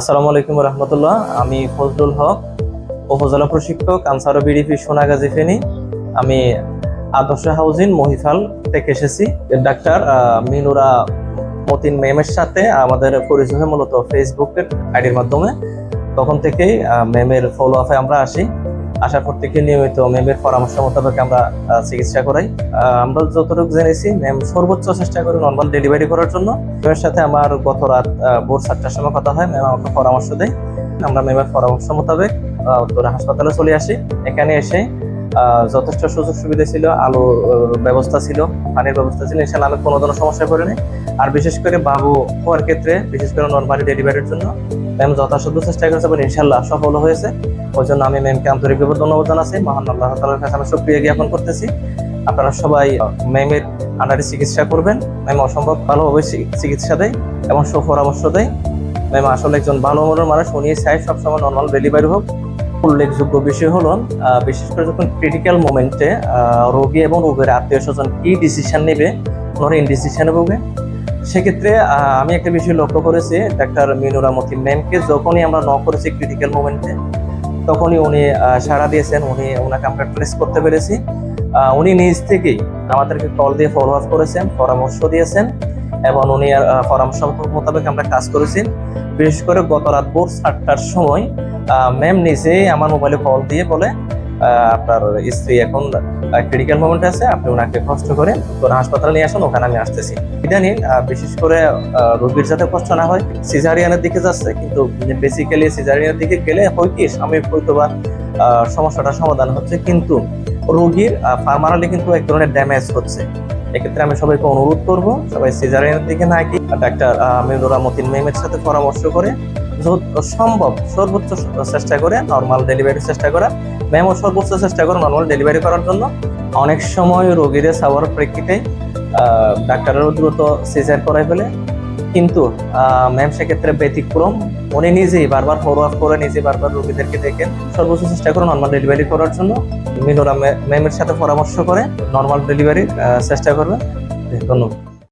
আসসালামু আলাইকুম রহমতুল্লাহ। আমি ফজলুল হক, উপজেলা প্রশিক্ষক, আনসার বিডিপি সোনাগাজী ফেনি। আমি আদর্শ হাউজিং মহিফাল থেকে এসেছি। ডাক্তার মিনুরা মতিন ম্যামের সাথে আমাদের পরিচয় মূলত ফেসবুকের আইডির মাধ্যমে। তখন থেকেই ম্যামের ফলো আপে আমরা আসি। আসার পর থেকে নিয়মিত ম্যামের পরামর্শ মোতাবেক আমরা চিকিৎসা করাই। আমরা যতটুকু জেনেছি, ম্যাম সর্বোচ্চ চেষ্টা করি নর্মাল ডেলিভারি করার জন্য। ম্যামের সাথে আমার গত রাত ভোর সাতটার সময় কথা হয়, ম্যাম আমাকে পরামর্শ দেয়। আমরা ম্যামের পরামর্শ মোতাবেক হাসপাতালে চলে আসি। এখানে এসে যথেষ্ট সুযোগ সুবিধা ছিল আহ, ব্যবস্থা ছিল পানির ব্যবস্থা ছিল ইনশাল্লাহ আমি কোনো ধরনের সমস্যা করিনি আর বিশেষ করে বাবু হওয়ার ক্ষেত্রে বিশেষ করে নর্মালি ডেলিভারির জন্য ম্যাম যথাসাধ্য চেষ্টা করেছে এবং ইনশাল্লাহ সফল হয়েছে। ওই জন্য আমি ম্যামকে আন্তরিকভাবে ধন্যবাদ জানাচ্ছি। মহান আল্লাহ তালার কাছে আমি সক্রিয় জ্ঞাপন করতেছি। আপনারা সবাই ম্যামের আন্ডারে চিকিৎসা করবেন। ম্যাম অসম্ভব ভালোভাবে চিকিৎসা দেয় এবং সুপরামর্শ দেয়। ম্যাম আসলে একজন ভালো মনের মানুষ উনি চাই সবসময় নর্মাল ডেলিভারি হোক। উল্লেখযোগ্য বিষয় হলো বিশেষ করে যখন ক্রিটিক্যাল মোমেন্টে রোগী এবং রোগীর আত্মীয় স্বজন কি ডিসিশন নেবে ওনারা ইনডিসিশনে ভোগে সেক্ষেত্রে আমি একটা বিষয় লক্ষ্য করেছি, ডাক্তার মিনুরা মতিন ম্যামকে যখনই আমরা ন করেছি ক্রিটিক্যাল মোমেন্টে তখনই উনি সাড়া দিয়েছেন, উনি ওনাকে আমরা ট্রেস করতে পেরেছি। উনি নিজ থেকেই আমাদেরকে কল দিয়ে ফলো আপ করেছেন, পরামর্শ দিয়েছেন এবং উনি পরামর্শ মোতাবেক আমরা কাজ করেছি। বিশেষ করে গত রাত ভোর সাতটার সময় ম্যাম নিজেই আমার মোবাইলে কল দিয়ে বলে আপনার স্ত্রী এখন ক্রিটিক্যাল মোমেন্ট আছে, আপনি ওনাকে কষ্ট করে তোর হাসপাতালে নিয়ে আসুন, ওখানে আমি আসতেছি। ইদানিং বিশেষ করে রোগীর যাতে কষ্ট না হয় সিজারিয়ানের দিকে যাচ্ছে, কিন্তু বেসিক্যালি সিজারিয়ানের দিকে গেলে হয় কি হয়তো বা সমস্যাটা সমাধান হচ্ছে, কিন্তু রোগীর ফার্মারালি কিন্তু এক ধরনের ড্যামেজ হচ্ছে। এক্ষেত্রে আমি সবাইকে অনুরোধ করব, সবাই সিজারিয়ানের দিকে না ডাক্তার মেদুরা মতিন মেমের সাথে পরামর্শ করে সম্ভব সর্বোচ্চ চেষ্টা করে নর্মাল ডেলিভারি চেষ্টা করা। ম্যামও সর্বোচ্চ চেষ্টা করে নর্মাল ডেলিভারি করার জন্য। অনেক সময় রোগীদের সাবার প্রেক্ষিতে ডাক্তারেরও দ্রুত সিজার করাই ফেলে। কিন্তু ম্যাম সেক্ষেত্রে ব্যতিক্রম। উনি নিজেই বারবার ফলো আপ করে নিজে বারবার রোগীদেরকে দেখেন সর্বোচ্চ চেষ্টা করুন নর্মাল ডেলিভারি করার জন্য। মিনোরা ম্যামের সাথে পরামর্শ করে নর্মাল ডেলিভারি চেষ্টা করবেন ধন্যবাদ।